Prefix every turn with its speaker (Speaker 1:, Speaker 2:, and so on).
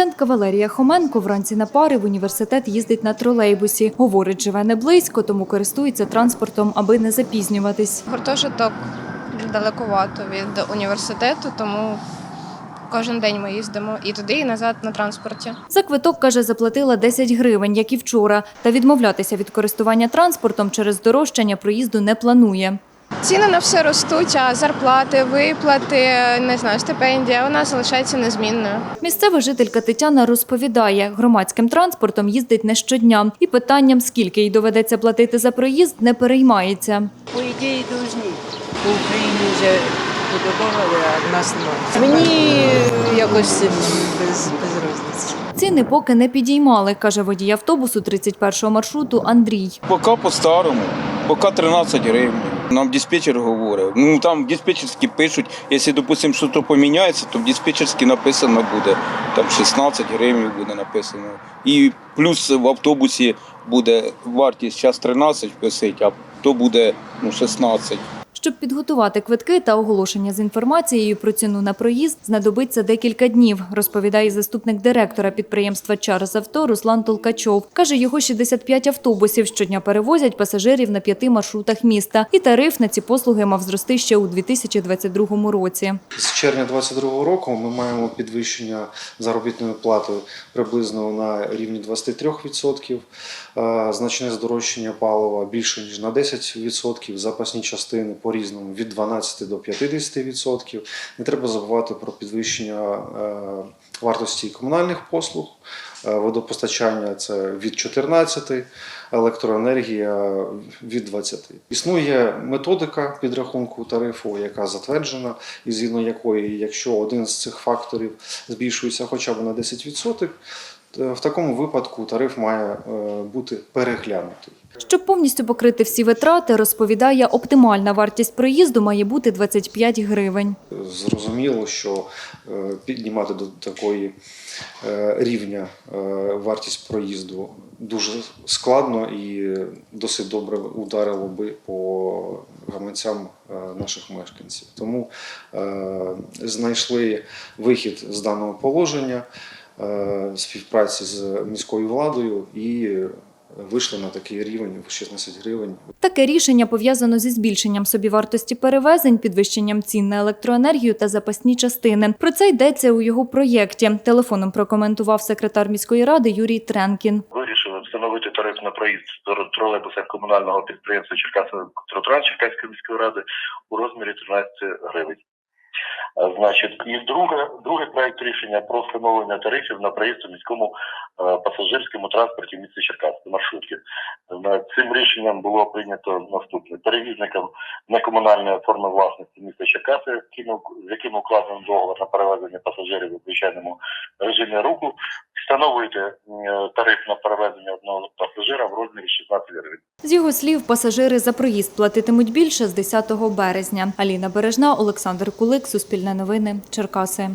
Speaker 1: Студентка Валерія Хоменко вранці на пари в університет їздить на тролейбусі. Говорить, живе не близько, тому користується транспортом, аби не запізнюватись.
Speaker 2: Гуртожиток далекувато від університету, тому кожен день ми їздимо і туди, і назад на транспорті.
Speaker 1: За квиток, каже, заплатила 10 гривень, як і вчора, та відмовлятися від користування транспортом через здорожчання проїзду не планує.
Speaker 2: Ціни на все ростуть, а зарплати, виплати, не знаю, стипендія, вона залишається незмінною.
Speaker 1: Місцева жителька Тетяна розповідає, громадським транспортом їздить не щодня, і питанням, скільки їй доведеться платити за проїзд, не переймається.
Speaker 3: По ідеї должні. По Україні вже подобавили, а в нас немає. Мені якось без, без розниці.
Speaker 1: Ціни поки не підіймали, каже водій автобусу 31-го маршруту Андрій.
Speaker 4: Поки по-старому, поки 13 гривень. Нам диспетчер говорить. Ну там диспетчерські пишуть, якщо, допустимо, щось поміняється, то в диспетчерській написано буде там 16 гривень буде написано. І плюс в автобусі буде вартість зараз 13 висить, а то буде ну, 16.
Speaker 1: Щоб підготувати квитки та оголошення з інформацією про ціну на проїзд, знадобиться декілька днів, розповідає заступник директора підприємства Чарз Авто Руслан Толкачов. Каже, його 65 автобусів щодня перевозять пасажирів на п'яти маршрутах міста. І тариф на ці послуги мав зрости ще у 2022 році.
Speaker 5: З червня 2022 року ми маємо підвищення заробітної плати приблизно на рівні 23%, е, значне здорожчання палива більше ніж на 10%, запасні частини по-різному від 12 до 50%. Не треба забувати про підвищення е, вартості комунальних послуг, е, водопостачання це від 14, електроенергія від 20. Існує методика підрахунку тарифу, яка затверджена, і згідно якої, якщо один з цих факторів збільшується хоча б на 10%, то в такому випадку тариф має е, бути переглянутий.
Speaker 1: Щоб повністю покрити всі витрати, розповідає, оптимальна вартість проїзду має бути 25 гривень.
Speaker 5: Зрозуміло, що е, піднімати до такої е, рівня е, вартість проїзду дуже складно і досить добре ударило би по гаманцям е, наших мешканців. Тому е, знайшли вихід з даного положення е, співпраці з міською владою і вийшли на такий рівень в 16 гривень
Speaker 1: Таке рішення пов'язано зі збільшенням собівартості перевезень, підвищенням цін на електроенергію та запасні частини. Про це йдеться у його проєкті. Телефоном прокоментував секретар міської ради Юрій Тренкін.
Speaker 6: Вирішили встановити тариф на проїзд в тролейбусах комунального підприємства Черкаси Тротуар Черкаської міської ради у розмірі 13 гривень. Значить, і друге, другий проект рішення про встановлення тарифів на проїзд у міському е, пасажирському транспорті в місті Черкаси маршрутки. Е, Цим рішенням було прийнято наступне перевізникам некомунальної форми власності міста Черкаси, з яким укладено договор на перевезення пасажирів у звичайному режимі руху, встановити е, тариф на перевезення одного пасажира в розмірі 16 гривень.
Speaker 1: З його слів, пасажири за проїзд платитимуть більше з 10 березня. Аліна Бережна, Олександр Кулик, Суспільне новини, Черкаси.